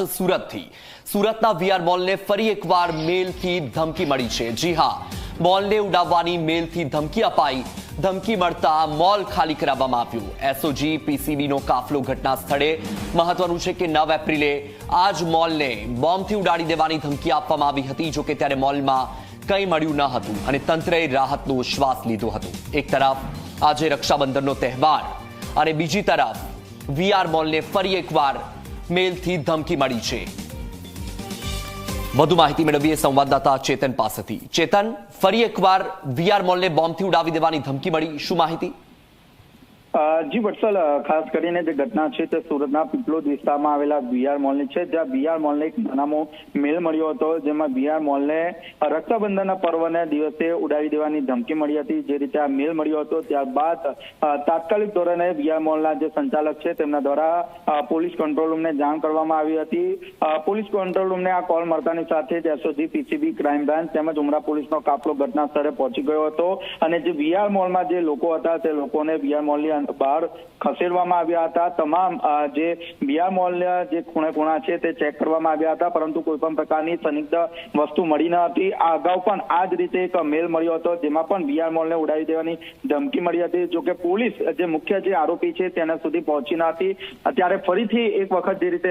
સુરતથી. સુરતના વીઆર મોલને ફરી એકવાર મેલથી ધમકી મળી છે. જી હા, મોલને ઉડાવવાની મેલથી ધમકી અપાઈ. ધમકી મળતા મોલ ખાલી કરાવવામાં આવ્યું. એસઓજી પીસીબીનો કાફલો ઘટના સ્થળે. મહત્વનું છે કે નવ એપ્રિલે આ જ મોલને બોમ્બથી ઉડાડી દેવાની ધમકી આપવામાં આવી હતી જોકે ત્યારે મોલમાં કંઈ મળ્યું ન હતું અને તંત્રએ રાહતનો શ્વાસ લીધો હતો. એક તરફ આજે રક્ષાબંધનનો તહેવાર અને બીજી તરફ વીઆર મોલને ફરી એકવાર મેલથી ધમકી મળી છે. વધુ માહિતી મેળવીએ સંવાદદાતા ચેતન પાસેથી. ચેતન, ફરી એકવાર વીઆર મોલને બોમ્બથી ઉડાવી દેવાની ધમકી મળી. શું માહિતી? જી, વત્સલ ખાસ કરીને જે ઘટના છે તે સુરતના પીપલોદ વિસ્તારમાં આવેલા બીઆર મોલની છે. જ્યાં બીઆર મોલને એક નાનામો મેલ મળ્યો હતો, જેમાં બીઆર મોલને રક્ષાબંધનના પર્વને દિવસે ઉડાવી દેવાની ધમકી મળી હતી. જે રીતે આ મેલ મળ્યો હતો, ત્યારબાદ તાત્કાલિક ધોરણે બીઆર મોલના જે સંચાલક છે, તેમના દ્વારા પોલીસ કંટ્રોલ રૂમને જાણ કરવામાં આવી હતી. પોલીસ કંટ્રોલ રૂમને આ કોલ મળતાની સાથે જ એસઓજી, પીસીબી, ક્રાઇમ બ્રાન્ચ તેમજ ઉમરા પોલીસનો કાફલો ઘટના સ્થળે પહોંચી ગયો હતો. અને જે વીઆર મોલમાં જે લોકો હતા, તે લોકોને બીઆર મોલની બહાર ખસેડવામાં આવ્યા હતા. તમામ જે વીઆર મોલના જે ખૂણે ખૂણા છે તે ચેક કરવામાં આવ્યા હતા, પરંતુ કોઈ પણ પ્રકારની સંદિગ્ધ વસ્તુ મળી ન હતી. આ અગાઉ પણ આ જ રીતે એક મેલ મળ્યો હતો, જેમાં પણ બિયાર મોલને ઉડાવી દેવાની ધમકી મળી હતી. જોકે પોલીસ, જે મુખ્ય જે આરોપી છે, તેના સુધી પહોંચી ન હતી. અત્યારે ફરીથી એક વખત જે રીતે